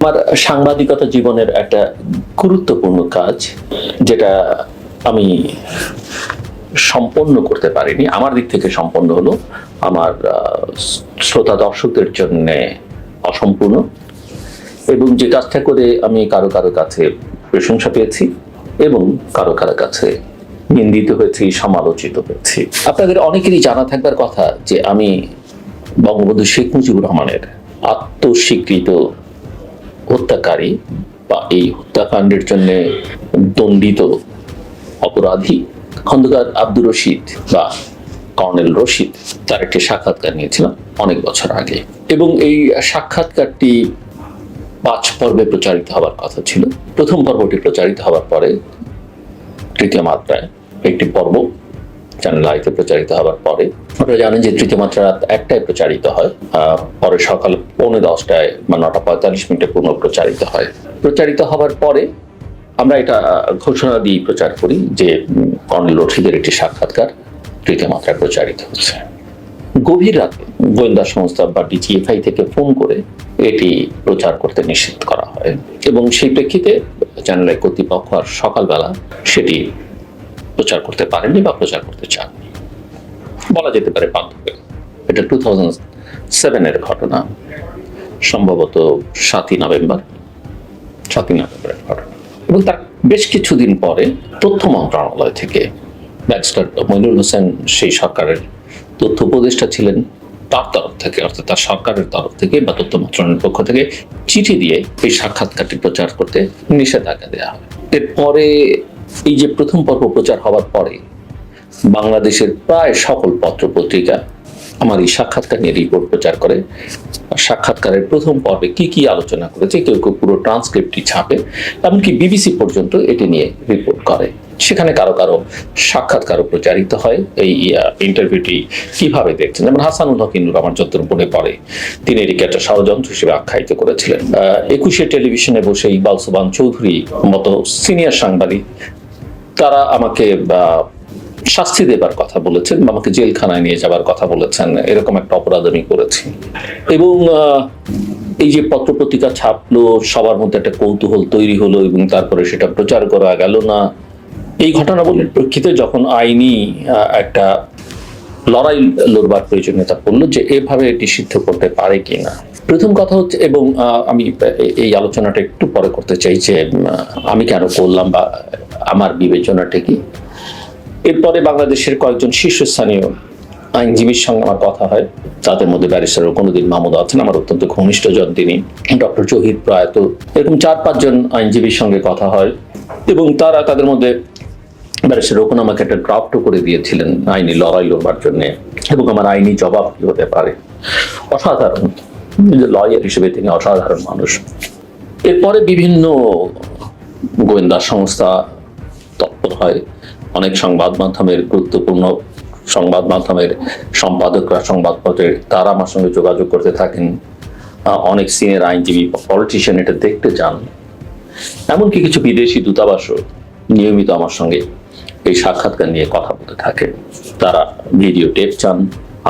আমার সাংবাদিকতা জীবনের একটা গুরুত্বপূর্ণ কাজ, যেটা আমি সম্পন্ন করতে পারিনি। আমার দিক থেকে সম্পন্ন হলো, আমার শ্রোতা দর্শকদের জন্য অসম্পূর্ণ এবং যে কাজটা করে আমি কারও কারও কাছে প্রশংসা পেয়েছি এবং কারও কারও কাছে নিন্দিত হয়েছি, সমালোচিত হয়েছি। আপনাদের অনেকেরই জানা থাকবার কথা যে আমি বঙ্গবন্ধু শেখ মুজিবুর রহমানের আত্মস্বীকৃত হত্যাকারী বা এই হত্যাকাণ্ডের জন্য দণ্ডিত অপরাধী খন্দকার আব্দুর রশিদ বা কর্নেল রশিদ, তার একটি সাক্ষাৎকার নিয়েছিলাম অনেক বছর আগে। এবং এই সাক্ষাৎকারটি পাঁচ পর্বে প্রচারিত হবার কথা ছিল। প্রথম পর্বটি প্রচারিত হওয়ার পরে তৃতীয় মাত্রায় একটি পর্ব চ্যানেল আইতে প্রচারিত হওয়ার পরে। আপনারা জানেন যে তৃতীয় মাত্রা রাত একটায় প্রচারিত হয় পরে সকাল পৌনে দশটায় বা নটা পঁয়তাল্লিশ মিনিটে পুনঃ প্রচারিত হয়। প্রচারিত হওয়ার পরে আমরা এটা ঘোষণা দিয়ে প্রচার করি যে কর্নেল রশিদের একটি সাক্ষাৎকার তৃতীয় মাত্রায় প্রচারিত হচ্ছে। গভীর রাতে গোয়েন্দা সংস্থা বা ডিজিএফআই থেকে ফোন করে এটি প্রচার করতে নিষেধ করা হয় এবং সেই প্রেক্ষিতে চ্যানেলের কর্তৃপক্ষ আর সকালবেলা সেটি প্রচার করতে পারেননি বা প্রচার করতে চাননি। বলা যেতে পারে বাধ্য এটা টু থাউজেন্ড সেভেনের ঘটনা। সম্ভবত সাতই নভেম্বর। সাতই নভেম্বরের ঘটনা। এবং তার বেশ কিছুদিন পরে তথ্য মন্ত্রণালয় থেকে ব্যারিস্টার মইনুল হোসেন সেই সরকারের তথ্য উপদেষ্টা ছিলেন। তার তরফ থেকে, অর্থাৎ তার সরকারের তরফ থেকে বা তথ্য মন্ত্রণালয়ের পক্ষ থেকে চিঠি দিয়ে এই সাক্ষাৎকারটি প্রচার করতে নিষেধাজ্ঞা দেওয়া হয়। এরপরে এই যে প্রথম পর্ব প্রচার হওয়ার পরে বাংলাদেশের প্রায় সকল পত্র পত্রিকা আমার এই সাক্ষাৎকার নিয়ে রিপোর্ট প্রচার করে। সাক্ষাৎকারের প্রথম পর্বে কি কি আলোচনা করেছে, কেউ কেউ পুরো ট্রান্সক্রিপ্টটি ছাপে, এমনকি বিবিসি পর্যন্ত এটি নিয়ে রিপোর্ট করে। সেখানে কারও কারও সাক্ষাৎকারও প্রচারিত হয়। এই ইন্টারভিউটি কীভাবে দেখছেন? যেমন হাসানুল হকিনুর আমার যত্র মনে পড়ে। তিনি এটিকে একটা ষড়যন্ত্র হিসেবে আখ্যায়িত করেছিলেন। একুশে টেলিভিশনে বসে ইকবাল সুবান চৌধুরী মতো সিনিয়র সাংবাদিক তারা আমাকে শাস্তি দেবার কথা বলেছেন আমাকে জেলখানায় নিয়ে যাবার কথা বলেছেন, এরকম একটা অপরাধ আমি করেছি। এবং এই যে পত্রপত্রিকা ছাপলো, সবার মধ্যে একটা কৌতূহল তৈরি হলো এবং তারপরে সেটা প্রচার করা গেল না। এই ঘটনাবলীর প্রেক্ষিতে যখন আইনি একটা লড়াই লড়বার প্রয়োজনীয়তা পড়ল যে এভাবে এটি সিদ্ধ করতে পারে কিনা। প্রথম কথা হচ্ছে, এবং আমি এই আলোচনাটা একটু পরে করতে চাই যে আমি কেন করলাম বা আমার বিবেচনা ঠিকই। এরপরে বাংলাদেশের কয়েকজন শীর্ষস্থানীয় আইনজীবীর সঙ্গে আমার কথা হয়। তাদের মধ্যে ব্যারিস্টার কোনোদিন মাহমুদ আছেন, আমার অত্যন্ত ঘনিষ্ঠ জন তিনি। ডক্টর জহির প্রয়াত। এরকম চার পাঁচজন আইনজীবীর সঙ্গে কথা হয় এবং তারা তাদের মধ্যে ব্যারিস্টার রোকন আমাকে একটা ড্রাফটও করে দিয়েছিলেন আইনি লড়াই লড়বার জন্য এবং আমার আইনি জবাব কি হতে পারে? অসাধারণ। লয়ার হিসেবে তিনি অসাধারণ মানুষ। এরপরে বিভিন্ন গোয়েন্দা সংস্থা হয়। অনেক সংবাদ মাধ্যমের গুরুত্বপূর্ণ সংবাদ মাধ্যমের সম্পাদকরা সংবাদপত্রের, তারা আমার সঙ্গে যোগাযোগ করতে থাকেন। অনেক সিনিয়র আইনজীবী পলিটিশিয়ান এটা দেখতে যান। এমনকি কিছু বিদেশি দূতাবাসও নিয়মিত আমার সঙ্গে এই সাক্ষাৎকার নিয়ে কথা বলতে থাকে। তারা ভিডিও টেপ চান,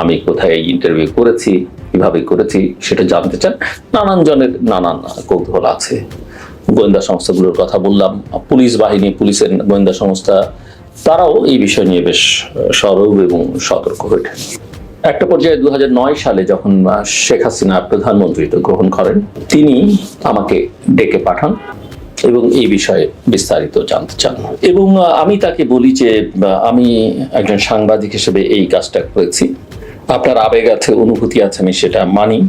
আমি কোথায় এই ইন্টারভিউ করেছি, কীভাবে করেছি, সেটা জানতে চান। নানান জনের নানান কৌতূহল আছে। গোয়েন্দা সংস্থাগুলোর কথা বললাম, পুলিশ বাহিনী, পুলিশের গোয়েন্দা সংস্থা, তারাও এই বিষয় নিয়ে বেশ সরব এবং সতর্ক হয়ে একটা পর্যায়ে দু হাজার নয় সালে যখন শেখ হাসিনা প্রধানমন্ত্রীত্ব গ্রহণ করেন, তিনি আমাকে ডেকে পাঠান এবং এই বিষয়ে বিস্তারিত জানতে চান। এবং আমি তাকে বলি যে আমি একজন সাংবাদিক হিসেবে এই কাজটা করেছি। আপনার আবেগ আছে, অনুভূতি আছে, আমি সেটা মানি।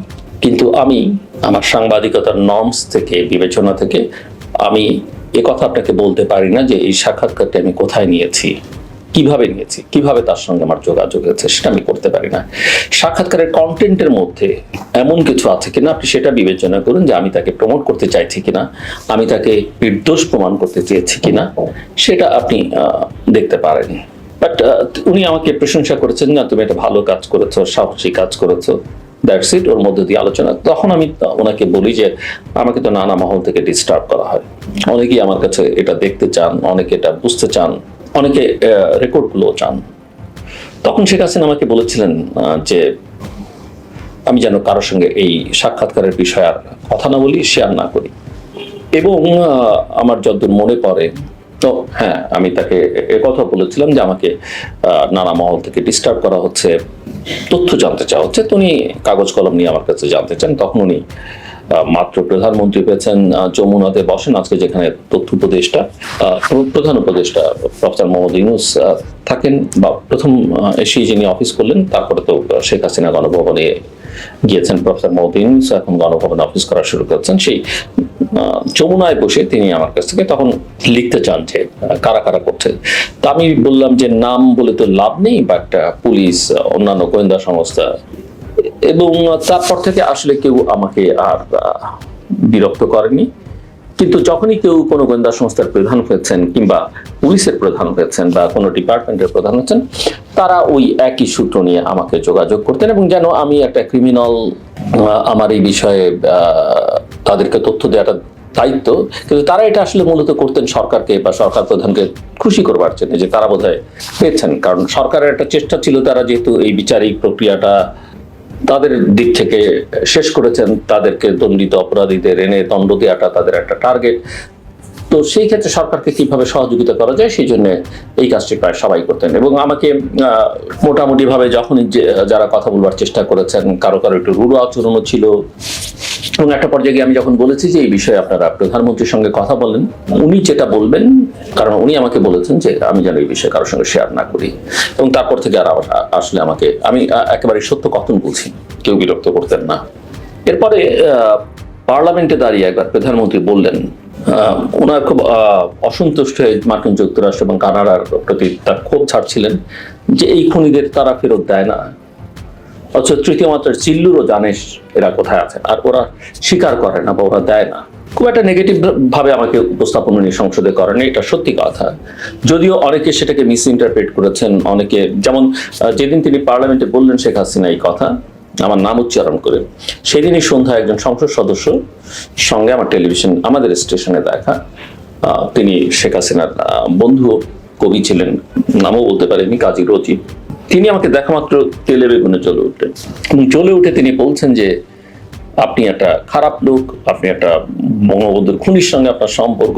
কিন্তু আমি আমার সাংবাদিকতার নর্মস থেকে, বিবেচনা থেকে আমি এ কথা আপনাকে বলতে পারি না যে এই সাক্ষাৎকারটি আমি কোথায় নিয়েছি, কীভাবে নিয়েছি, কীভাবে তার সঙ্গে আমার যোগাযোগ আছে সেটা আমি করতে পারি না। সাক্ষাৎকারের কন্টেন্টের মধ্যে এমন কিছু আছে কিনা আপনি সেটা বিবেচনা করুন যে আমি তাকে প্রমোট করতে চাইছি কিনা, আমি তাকে নির্দোষ প্রমাণ করতে চেয়েছি কিনা, সেটা আপনি দেখতে পারেন। বাট উনি আমাকে প্রশংসা করেছেন, না, তুমি একটা ভালো কাজ করেছ, সাহসী কাজ করেছ। দ্যাটস ইট ওর মধ্যে দিয়ে আলোচনা। তখন আমি ওনাকে বলি যে, আমাকে তো নানা মহল থেকে ডিস্টার্ব করা হয়। অনেকেই আমার কাছে এটা দেখতে চান, অনেকে এটা বুঝতে চান, অনেকে রেকর্ডগুলো চান। তখন শেখ হাসিনা আমাকে বলেছিলেন যে, আমি যেন কারোর সঙ্গে এই সাক্ষাৎকারের বিষয়ে আর কথা না বলি শেয়ার না করি। এবং আমার যতদূর মনে পড়ে, তো হ্যাঁ আমি তাকে কথা বলেছিলাম যে, আমাকে নানা মহল থেকে ডিস্টার্ব করা হচ্ছে। তথ্য জানতে চাওয়া হচ্ছে তো উনি কাগজ কলম নিয়ে আমার কাছে জানতে চান, তখন উনি মাত্র প্রধানমন্ত্রী পেয়েছেন যমুনাতে বসেন, আজকে যেখানে তথ্য উপদেষ্টা প্রধান উপদেষ্টা প্রফেসর মোহাম্মদ ইউনুস থাকেন বা প্রথম এসেই যিনি অফিস করলেন, তারপরে তো শেখ হাসিনা গণভবনে গিয়েছেন প্রফেসর মোহাম্মদ ইউনুস, এখন গণভবনে অফিস করা শুরু করেছেন। সেই যমুনায় বসে তিনি আমার কাছ থেকে তখন লিখতে চান যে কারা কারা করছে। তা আমি বললাম যে, নাম বলে তো লাভ নেই বা একটা পুলিশ অন্যান্য গোয়েন্দা সংস্থা এবং তারপর থেকে আসলে কেউ আমাকে আর বিরক্ত করেনি কিন্তু যখনই কেউ কোনো গোয়েন্দা সংস্থার প্রধান হয়েছেন কিংবা পুলিশের প্রধান হয়েছেন বা কোনো ডিপার্টমেন্টের প্রধান হয়েছেন, তারা ওই একই সূত্র নিয়ে আমাকে যোগাযোগ করতেন এবং যেন আমি একটা ক্রিমিনাল আমার এই বিষয়ে তাদেরকে তথ্য দেওয়াটা দায়িত্ব। কিন্তু তারা এটা আসলে মূলত করতেন সরকারকে বা সরকার প্রধানকে খুশি করবার জন্য যে তারা বোধহয় পেয়েছেন। কারণ সরকারের একটা চেষ্টা ছিল তারা যেহেতু এই বিচারিক প্রক্রিয়াটা তাদের দিক থেকে শেষ করেছেন। তাদেরকে দণ্ডিত অপরাধীদের এনে দণ্ড দেওয়াটা তাদের একটা টার্গেট তো সেই ক্ষেত্রে সরকারকে কীভাবে সহযোগিতা করা যায়, সেই জন্য এই কাজটি প্রায় সবাই করতেন এবং আমাকে মোটামুটিভাবে যখনই যারা কথা বলবার চেষ্টা করেছেন, কারও কারও একটু রুড়ো আচরণও ছিল। এবং একটা পর্যায়ে আমি যখন বলেছি যে, এই বিষয়ে আপনারা প্রধানমন্ত্রীর সঙ্গে কথা বলেন, উনি যেটা বলবেন, কারণ উনি আমাকে বলেছেন যে, আমি যেন এই বিষয়ে কারোর সঙ্গে শেয়ার না করি। এবং তারপর থেকে আর আসলে আমাকে, আমি একেবারে সত্য কথন বলছি, কেউ বিরক্ত করতেন না। এরপরে পার্লামেন্টে দাঁড়িয়ে একবার প্রধানমন্ত্রী বললেন ওনার খুব অসন্তুষ্ট হয়ে মার্কিন যুক্তরাষ্ট্র এবং কানাডার প্রতি তার ক্ষোভ ছাড়ছিলেন যে এই খনিদের তারা ফেরত দেয় না। অথচ তৃতীয় মাত্রার চিল্লুরও জানে এরা কোথায় আছে, আর ওরা স্বীকার করে না বা ওরা দেয় না। খুব একটা নেগেটিভ ভাবে আমাকে উপস্থাপন উনি সংসদে করেন এটা সত্যি কথা। যদিও অনেকে সেটাকে মিস ইন্টারপ্রেট করেছেন, অনেকে যেমন যেদিন তিনি পার্লামেন্টে বললেন শেখ হাসিনা এই কথা আমার নাম উচ্চারণ করে। সেদিনই সন্ধ্যায় একজন সংসদ সদস্য সঙ্গে আমার টেলিভিশন, আমাদের স্টেশনে দেখা তিনি শেখ হাসিনার বন্ধু কবি ছিলেন, নামও বলতে পারেনি কাজী রচিত তিনি আমাকে দেখা মাত্র তেলে বেগুনে চলে উঠলেন। এবং চলে উঠে তিনি বলছেন যে, আপনি একটা খারাপ লোক, আপনি একটা বঙ্গবন্ধুর খুনির সঙ্গে আপনার সম্পর্ক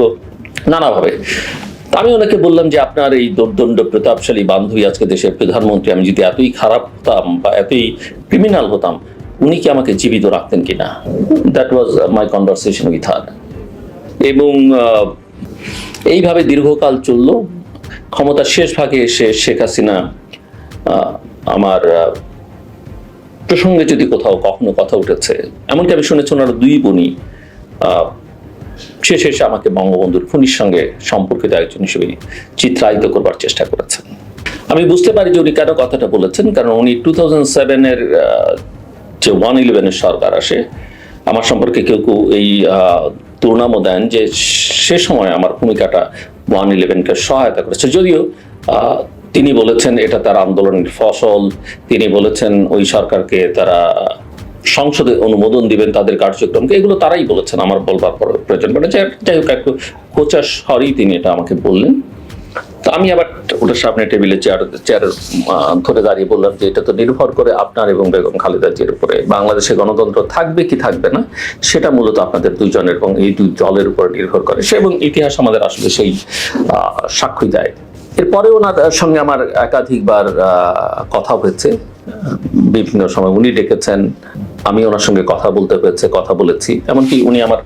নানাভাবে আমি ওনাকে বললাম যে আপনার এই দোর্দণ্ড প্রতাপশালী বান্ধবী আজকে দেশের প্রধানমন্ত্রী, আমি যদি এতই খারাপ হতাম বা এতই ক্রিমিনাল হতাম, উনি কি আমাকে জীবিত রাখতেন কিনা? That was my conversation with her এবং এইভাবে দীর্ঘকাল চলল। ক্ষমতার শেষ ভাগে এসে শেখ হাসিনা আমার প্রসঙ্গে যদি কোথাও কখনো কথা উঠেছে, এমনকি আমি শুনেছি ওনার দুই বোনই শেষে আমাকে বঙ্গবন্ধুর খুনির সঙ্গে সম্পর্কিত একজন হিসেবে চিত্রায়িত করবার চেষ্টা করেছেন। আমি বুঝতে পারি যে উনি কেন কথাটা বলেছেন, কারণ উনি টু থাউজেন্ড সেভেনের যে ওয়ান ইলেভেনের সরকার আসে, আমার সম্পর্কে কেউ কেউ এই তুলনামও দেন যে সে সময় আমার ভূমিকাটা ওয়ান ইলেভেনকে সহায়তা করেছে। যদিও তিনি বলেছেন এটা তার আন্দোলনের ফসল, তিনি বলেছেন ওই সরকারকে তারা সংসদে অনুমোদন দিবেন তাদের কার্যক্রমকে, এগুলো তারাই বলেছেন, আমার বলবার পর- প্রয়োজন পড়ে যাই হোক একটু খোঁচা স্বরেই তিনি এটা আমাকে বললেন। তো আমি আবার ওটার সামনে টেবিলে চেয়ার চেয়ার ধরে দাঁড়িয়ে বললাম যে এটা তো নির্ভর করে আপনার এবং বেগম খালেদা জিয়ার উপরে। বাংলাদেশে গণতন্ত্র থাকবে কি থাকবে না, সেটা মূলত আপনাদের দুইজনের এবং এই দুই দলের উপর নির্ভর করে। সে এবং ইতিহাস আমাদের আসলে সেই সাক্ষী দেয়। এরপরে ওনার সঙ্গে আমার একাধিকবার কথা হয়েছে। বিভিন্ন সময় উনি ডেকেছেন। আমি ওনার সঙ্গে কথা বলতে পেরেছে, কথা বলেছি। এমনকি উনি আমার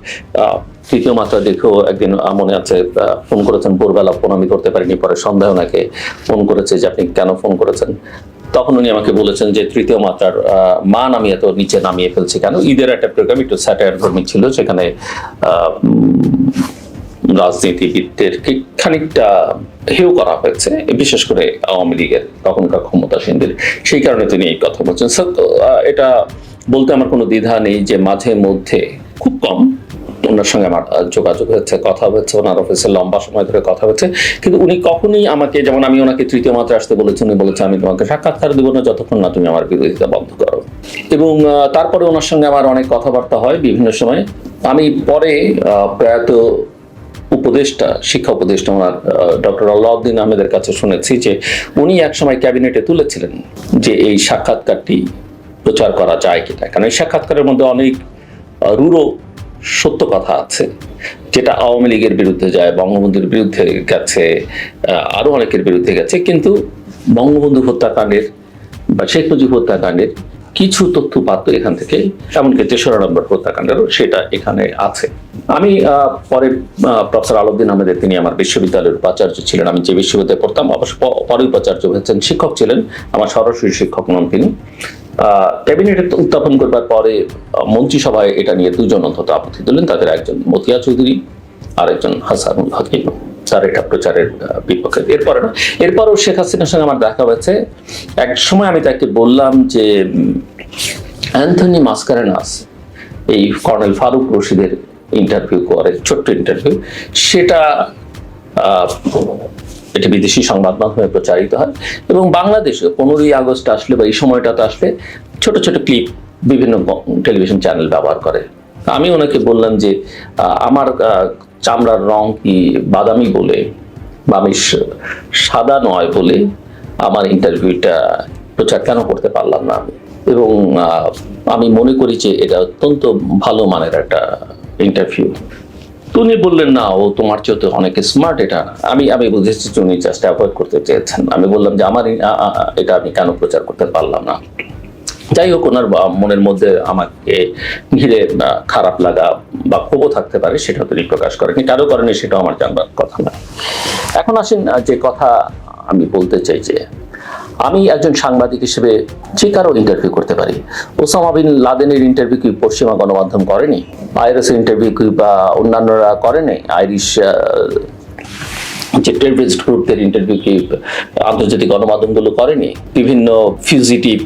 তৃতীয় মাত্রা দেখেও একদিন মনে আছে ফোন করেছেন, ভোরবেলা ফোন আমি করতে পারিনি, পরে সন্ধ্যায় ওনাকে ফোন করেছে যে আপনি কেন ফোন করেছেন। তখন উনি আমাকে বলেছেন যে তৃতীয় মাত্রার মান আমি এত নিচে নামিয়ে ফেলছি কেন? ঈদের একটা প্রোগ্রাম একটু স্যাটায়ার ধর্মী ছিল, সেখানে রাজনীতিবিদদের খানিকটা হেউ করা হয়েছে, বিশেষ করে আওয়ামী লীগের তখনকার ক্ষমতাসীনদের। সেই কারণে তিনি এই কথা বলছেন। এটা বলতে আমার কোনো দ্বিধা নেই যে মাঝে মধ্যে, খুব কম, ওনার সঙ্গে আমার যোগাযোগ হয়েছে, কথা হয়েছে, ওনার অফিসে লম্বা সময় ধরে কথা হয়েছে। কিন্তু উনি কখনোই আমাকে, যেমন আমি ওনাকে তৃতীয় মাত্রা আসতে বলেছি, উনি বলেছে, আমি তোমাকে সাক্ষাৎকার দেবো না, যতক্ষণ না তুমি আমার বিরোধিতা বন্ধ করো। এবং তারপরে ওনার সঙ্গে আমার অনেক কথাবার্তা হয় বিভিন্ন সময়। আমি পরে প্রয়াত উপদেষ্টা, শিক্ষা উপদেষ্টা, ওনার ডক্টর আল্লাউদ্দিন আহমেদের কাছে শুনেছি যে উনি একসময় ক্যাবিনেটে তুলেছিলেন যে এই সাক্ষাৎকারটি প্রচার করা যায় কিনা? কারণ এই সাক্ষাৎকারের মধ্যে অনেক রুড়ো সত্য কথা আছে, যেটা আওয়ামী লীগের বিরুদ্ধে যায়, বঙ্গবন্ধুর বিরুদ্ধে গেছে আরও আরও অনেকের বিরুদ্ধে গেছে, কিন্তু বঙ্গবন্ধু হত্যাকাণ্ডের বা শেখ মুজিব হত্যাকাণ্ডের কিছু তথ্য পাত্র এখান থেকে, এমনকি তেসরা নম্বর হত্যাকাণ্ডেরও সেটা এখানে আছে। আমি পরে প্রফেসর আলউদ্দিন আহমেদের তিনি আমার বিশ্ববিদ্যালয়ের উপাচার্য ছিলেন। আমি যে বিশ্ববিদ্যালয়ে পড়তাম, অবশ্য পরে উপাচার্য হয়েছেন, শিক্ষক ছিলেন আমার সরাসরি শিক্ষক নন তিনি। ক্যাবিনেটে উত্থাপন করবার পরে মন্ত্রিসভায় এটা নিয়ে দুজন অন্তত আপত্তি দিলেন তাদের একজন মতিয়া চৌধুরী আর একজন হাসানুল হাকিম। স্যার, এটা প্রচারের বিপক্ষে। এরপরে না, এরপরও শেখ হাসিনার সঙ্গে আমার দেখা হয়েছে। এক সময় আমি তাকে বললাম যে অ্যান্থনি মাস্কারেনাস, এই কর্নেল ফারুক রশিদের ইন্টারভিউ করে, ছোট্ট ইন্টারভিউ সেটা এটি বিদেশি সংবাদ মাধ্যমে প্রচারিত হয় এবং বাংলাদেশে পনেরোই আগস্ট আসলে বা এই সময়টাতে আসলে ছোট ছোট ক্লিপ বিভিন্ন টেলিভিশন চ্যানেল ব্যবহার করে। আমি ওনাকে বললাম যে আমার চামড়ার রং কি বাদামি বলে বা আমি সাদা নয় বলে আমার ইন্টারভিউটা প্রচার কেন করতে পারলাম না এবং আমি মনে করি যে এটা অত্যন্ত ভালো মানের একটা ইন্টারভিউ উনি বললেন, না, ও তোমার চেয়ে অনেক স্মার্ট এটা। আমি আমি বুঝেছি উনি জাস্ট অ্যাভয়েড করতে চেয়েছেন। আমি বললাম যে আমার এটা আমি কেন প্রচার করতে পারলাম না? যাই হোক, ওনার মনের মধ্যে আমাকে ঘিরে খারাপ লাগা বা ক্ষোভও থাকতে পারে সেটা তিনি প্রকাশ করেনি। কারও করেনি সেটা আমার জানবার কথা না। এখন আসেন যে কথা আমি বলতে চাই যে আমি একজন সাংবাদিক হিসেবে যে কারও ইন্টারভিউ করতে পারি। ওসামা বিন লাদেনের ইন্টারভিউ কি পশ্চিমা গণমাধ্যম করেনি? আইরিসের ইন্টারভিউ কি বা অন্যান্যরা করেনি? আইরিশ যে টেররিস্ট গ্রুপদের ইন্টারভিউ কি আন্তর্জাতিক গণমাধ্যমগুলো করেনি? বিভিন্ন ফিউজিটিভ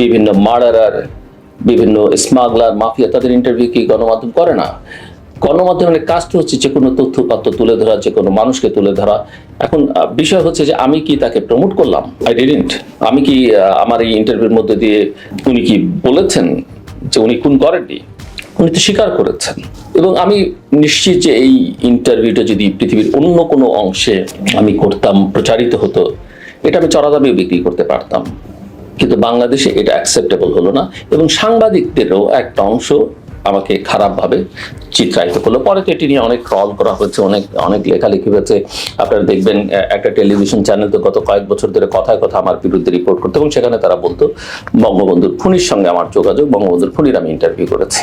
বিভিন্ন মার্ডারার বিভিন্ন স্মাগলার মাফিয়া তাদের ইন্টারভিউ কি গণমাধ্যম করে না? গণমাধ্যমের কাজটা হচ্ছে যে কোনো তথ্য পাত্র তুলে ধরা, যে কোনো মানুষকে তুলে ধরা। এখন বিষয় হচ্ছে যে আমি কি তাকে প্রমোট করলাম? আই ডিডেন্ট আমি কি আমার এই ইন্টারভিউর মধ্যে দিয়ে উনি কি বলেছেন যে উনি খুন করেননি? উনি তো স্বীকার করেছেন। এবং আমি নিশ্চিত যে এই ইন্টারভিউটা যদি পৃথিবীর অন্য কোনো অংশে আমি করতাম, প্রচারিত হতো, এটা আমি চড়া দামেও বিক্রি করতে পারতাম। কিন্তু বাংলাদেশে এটা অ্যাকসেপ্টেবল হলো না। এবং সাংবাদিকদেরও একটা অংশ আমাকে খারাপভাবে চিত্রায়িত করল। পরে তো এটি নিয়ে অনেক ট্রল করা হয়েছে অনেক অনেক লেখালেখি হয়েছে। আপনারা দেখবেন একটা টেলিভিশন চ্যানেল তো গত কয়েক বছর ধরে কথায় কথা আমার বিরুদ্ধে রিপোর্ট করতো এবং সেখানে তারা বলতো, বঙ্গবন্ধুর খুনির সঙ্গে আমার যোগাযোগ, বঙ্গবন্ধুর খুনির আমি ইন্টারভিউ করেছি।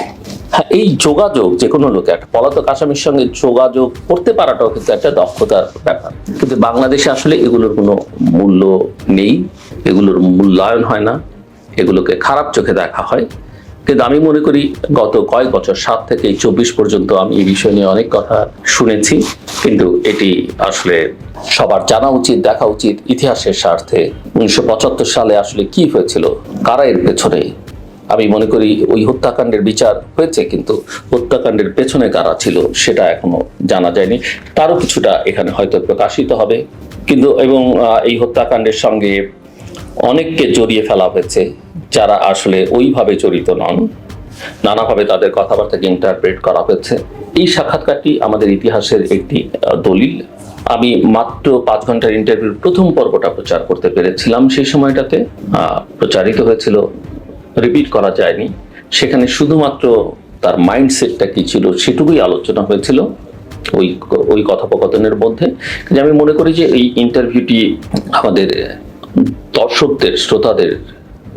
হ্যাঁ এই যোগাযোগ যে কোনো লোকে, একটা পলাতক আসামির সঙ্গে যোগাযোগ করতে পারাটাও কিন্তু একটা দক্ষতার ব্যাপার। কিন্তু বাংলাদেশে আসলে এগুলোর কোনো মূল্য নেই, এগুলোর মূল্যায়ন হয় না, এগুলোকে খারাপ চোখে দেখা হয়। কিন্তু আমি মনে করি গত কয়েক বছর, সাত থেকে চব্বিশ পর্যন্ত আমি এই বিষয় নিয়ে অনেক কথা শুনেছি। কিন্তু এটি আসলে সবার জানা উচিত, দেখা উচিত ইতিহাসের স্বার্থে। উনিশশো পঁচাত্তর সালে আসলে কি হয়েছিল? কারা এর পেছনে? আমি মনে করি ওই হত্যাকাণ্ডের বিচার হয়েছে, কিন্তু হত্যাকাণ্ডের পেছনে কারা ছিল সেটা এখনও জানা যায়নি। তারও কিছুটা এখানে হয়তো প্রকাশিত হবে। কিন্তু এবং এই হত্যাকাণ্ডের সঙ্গে অনেককে জড়িয়ে ফেলা হয়েছে। যারা আসলে ওইভাবে জড়িত নন, নানাভাবে তাদের কথাবার্তাকে ইন্টারপ্রেট করা হয়েছে। এই সাক্ষাৎকারটি আমাদের ইতিহাসের একটি দলিল। আমি মাত্র পাঁচ ঘণ্টার ইন্টারভিউর প্রথম পর্বটা প্রচার করতে পেরেছিলাম। সেই সময়টাতে প্রচারিত হয়েছিল রিপিট করা যায়নি। সেখানে শুধুমাত্র তার মাইন্ডসেটটা কী ছিল সেটুকুই আলোচনা হয়েছিল ওই ওই কথোপকথনের মধ্যে। আমি মনে করি যে এই ইন্টারভিউটি আমাদের, দর্শকদের, শ্রোতাদের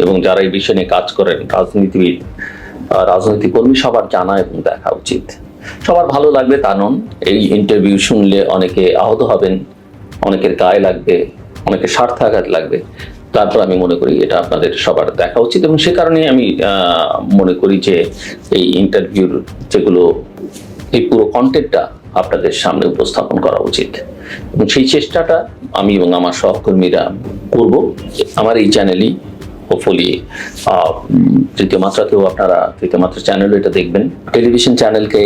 এবং যারা এই বিষয় নিয়ে কাজ করেন, রাজনীতিবিদ রাজনৈতিক কর্মী, সবার জানা এবং দেখা উচিত। সবার ভালো লাগবে তা নন, এই ইন্টারভিউ শুনলে অনেকে আহত হবেন, অনেকের গায়ে লাগবে, অনেকের স্বার্থাঘাত লাগবে। তারপর আমি মনে করি এটা আপনাদের সবার দেখা উচিত এবং সে কারণে আমি মনে করি যে এই ইন্টারভিউর যেগুলো, এই পুরো কন্টেন্টটা আপনাদের সামনে উপস্থাপন করা উচিত। এবং সেই চেষ্টাটা আমি এবং আমার সহকর্মীরা করব। আমার এই চ্যানেলই হোপফুলি তৃতীয় মাত্রাতেও আপনারা, তৃতীয় মাত্রা চ্যানেলও এটা দেখবেন। টেলিভিশন চ্যানেলকে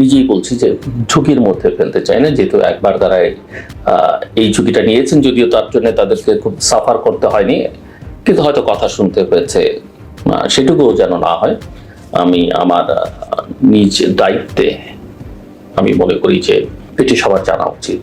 নিজেই বলছি যে, ঝুঁকির মধ্যে ফেলতে চাই না। যেহেতু একবার তারা এই ঝুঁকিটা নিয়েছেন, যদিও তার জন্য তাদেরকে খুব সাফার করতে হয়নি। কিন্তু হয়তো কথা শুনতে হয়েছে সেটুকুও যেন না হয়। আমি আমার নিজ দায়িত্বে আমি মনে করি যে, এটি সবার জানা উচিত।